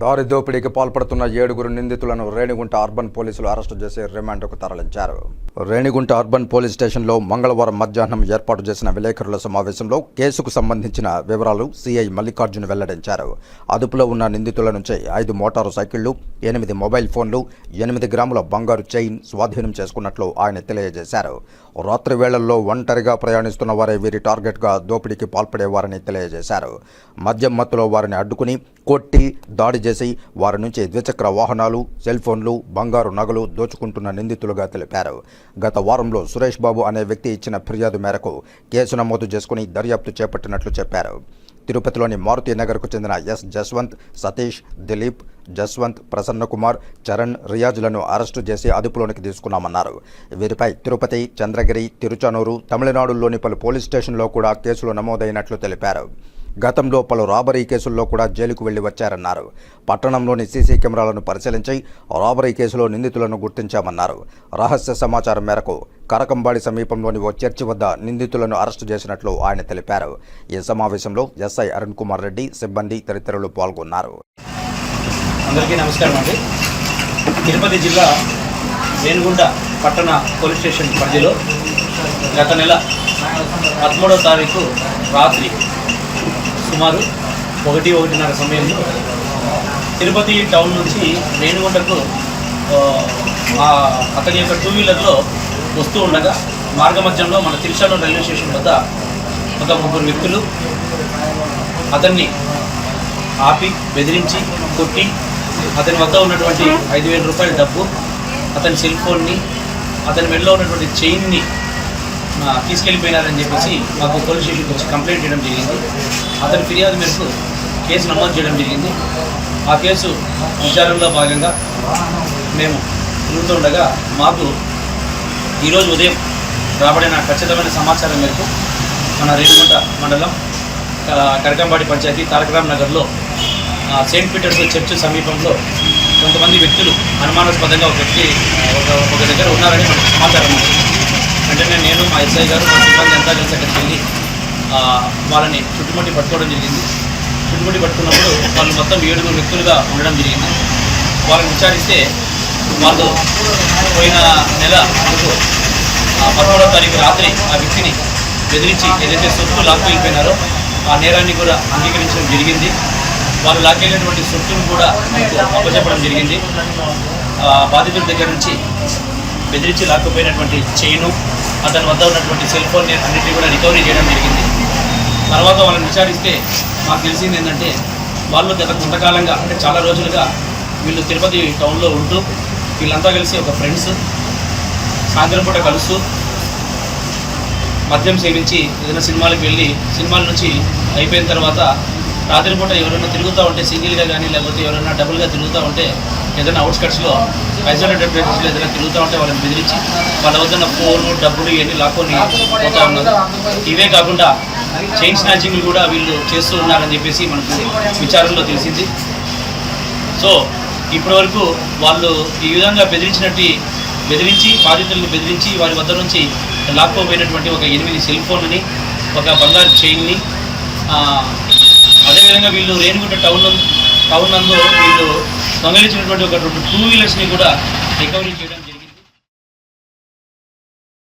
దారి దోపిడీకి పాల్పడుతున్న ఏడుగురు నిందితులను రేణిగుంట అర్బన్ పోలీసులు అరెస్టు చేసి రిమాండ్కు తరలించారు. రేణిగుంట అర్బన్ పోలీస్ స్టేషన్లో మంగళవారం మధ్యాహ్నం ఏర్పాటు చేసిన విలేకరుల సమావేశంలో కేసుకు సంబంధించిన వివరాలు సిఐ మల్లికార్జున్ వెల్లడించారు. అదుపులో ఉన్న నిందితుల నుంచి ఐదు మోటారు సైకిళ్ళు ఎనిమిది మొబైల్ ఫోన్లు ఎనిమిది గ్రాముల బంగారు చైన్ స్వాధీనం చేసుకున్నట్లు ఆయన తెలియజేశారు. రాత్రి వేళల్లో ఒంటరిగా ప్రయాణిస్తున్న వారే వీరి టార్గెట్గా దోపిడీకి పాల్పడేవారని తెలియజేశారు. మద్యం మత్తులో వారిని అడ్డుకుని కొట్టి దాడి చేసి వారి నుంచి ద్విచక్ర వాహనాలు సెల్ ఫోన్లు బంగారు నగలు దోచుకుంటున్న నిందితులుగా తెలిపారు. గత వారంలో సురేష్ బాబు అనే వ్యక్తి ఇచ్చిన ఫిర్యాదు మేరకు కేసు నమోదు చేసుకుని దర్యాప్తు చేపట్టినట్లు చెప్పారు. తిరుపతిలోని మారుతి నగర్కు చెందిన ఎస్ జస్వంత్ సతీష్ దిలీప్ జస్వంత్ ప్రసన్న కుమార్ చరణ్ రియాజ్లను అరెస్టు చేసి అదుపులోనికి తీసుకున్నామన్నారు. వీరిపై తిరుపతి చంద్రగిరి తిరుచానూరు తమిళనాడులోని పలు పోలీస్ స్టేషన్లో కూడా కేసులు నమోదైనట్లు తెలిపారు. గతంలో పలు రాబరీ కేసుల్లో కూడా జైలుకు వెళ్ళి వచ్చారన్నారు. పట్టణంలోని సీసీ కెమెరాలను పరిశీలించి రాబరీ కేసులో నిందితులను గుర్తించామన్నారు. రహస్య సమాచారం మేరకు కరకంబాడి సమీపంలోని ఓ చర్చి వద్ద నిందితులను అరెస్టు చేసినట్లు ఆయన తెలిపారు. ఈ సమావేశంలో ఎస్ఐ అరుణ్ కుమార్ రెడ్డి సిబ్బంది తదితరులు పాల్గొన్నారు. అందరికీ నమస్కారం అండి. తిరుపతి జిల్లా రేణుగుంట పట్టణ పోలీస్ స్టేషన్ పరిధిలో గత నెల పదమూడవ తారీఖు రాత్రి సుమారు ఒకటి ఒకటిన్నర సమయంలో తిరుపతి టౌన్ నుంచి రేణుగుంటకు అతని యొక్క టూ వీలర్లో వస్తూ ఉండగా మార్గమధ్యంలో మన తిరుచానూరు రైల్వే స్టేషన్ వద్ద ఒక ముగ్గురు వ్యక్తులు అతన్ని ఆపి బెదిరించి కొట్టి అతని వద్ద ఉన్నటువంటి ఐదు వేల రూపాయల డబ్బు అతని సెల్ ఫోన్ని అతని మెడలో ఉన్నటువంటి చైన్ని తీసుకెళ్ళిపోయినారని చెప్పేసి మాకు పోలీస్ స్టేషన్కి వచ్చి కంప్లైంట్ చేయడం జరిగింది. అతని ఫిర్యాదు మేరకు కేసు నమోదు చేయడం జరిగింది. ఆ కేసు విచారణలో భాగంగా మేము తిరుగుతుండగా మాకు ఈరోజు ఉదయం రాబడిన ఖచ్చితమైన సమాచారం మేరకు మన రేణుగుంట మండలం కరకంబాడి పంచాయతీ తారకరామ్ నగర్లో సెయింట్ పీటర్స్ చర్చ్ సమీపంలో కొంతమంది వ్యక్తులు అనుమానాస్పదంగా ఒక వ్యక్తి ఒక ఒక దగ్గర ఉన్నారని మనకు సమాచారం ఉంది. వెంటనే నేను మా ఎస్ఐ గారు మా సిబ్బంది అంతా కలిసి అక్కడికి వెళ్ళి వాళ్ళని చుట్టుముట్టి పట్టుకోవడం జరిగింది. చుట్టుముట్టి పట్టుకున్నప్పుడు వాళ్ళు మొత్తం ఏడుగురు వ్యక్తులుగా ఉండడం జరిగింది. వాళ్ళని విచారిస్తే వాళ్ళు పోయిన నెల పదమూడవ తారీఖు రాత్రి ఆ వ్యక్తిని బెదిరించి ఏదైతే సొత్తు లాక్కెళ్ళిపోయినారో ఆ నేరాన్ని కూడా అంగీకరించడం జరిగింది. వాళ్ళు లాక్కెళ్ళినటువంటి సొత్తును కూడా మీకు అప్పచెప్పడం జరిగింది. బాధితుల దగ్గర నుంచి బెదిరించి లాక్కుపోయినటువంటి చైను అతని వద్ద ఉన్నటువంటి సెల్ ఫోన్ అన్నింటినీ కూడా రికవరీ చేయడం జరిగింది. తర్వాత వాళ్ళని విచారిస్తే మాకు తెలిసింది ఏంటంటే వాళ్ళు గత కొంతకాలంగా అంటే చాలా రోజులుగా వీళ్ళు తిరుపతి టౌన్లో ఉంటూ వీళ్ళంతా కలిసి ఒక ఫ్రెండ్స్ సాయంత్రం పూట కలుస్తూ మద్యం సేవించి ఏదైనా సినిమాలకు వెళ్ళి సినిమాల నుంచి అయిపోయిన తర్వాత రాత్రిపూట ఎవరైనా తిరుగుతూ ఉంటే సింగిల్గా కానీ లేకపోతే ఎవరైనా డబుల్గా తిరుగుతూ ఉంటే ఏదైనా అవుట్స్కట్స్లో ఐసోలేటెడ్ ప్లేసెస్లో ఏదైనా తిరుగుతూ ఉంటే వాళ్ళని బెదిరించి వాళ్ళ వద్ద ఫోన్లు డబ్బులు ఇవన్నీ లాక్కొని పోతా ఉన్నారు. ఇవే కాకుండా చైన్ స్నాచింగ్లు కూడా వీళ్ళు చేస్తూ ఉన్నారని చెప్పేసి మనకు విచారంలో తెలిసింది. సో ఇప్పటి వరకు వాళ్ళు ఈ విధంగా బెదిరించినట్టు బెదిరించి బాధితులను బెదిరించి వారి వద్ద నుంచి లాక్కోపోయినటువంటి ఒక ఎనిమిది సెల్ ఫోన్ని ఒక బంగారు చైన్ని అదేవిధంగా వీళ్ళు రేణిగుంట టౌన్ టౌన్ నందు వీళ్ళు దొంగలించినటువంటి ఒక రెండు టూ వీలర్స్ని కూడా రికవరీ చేయడం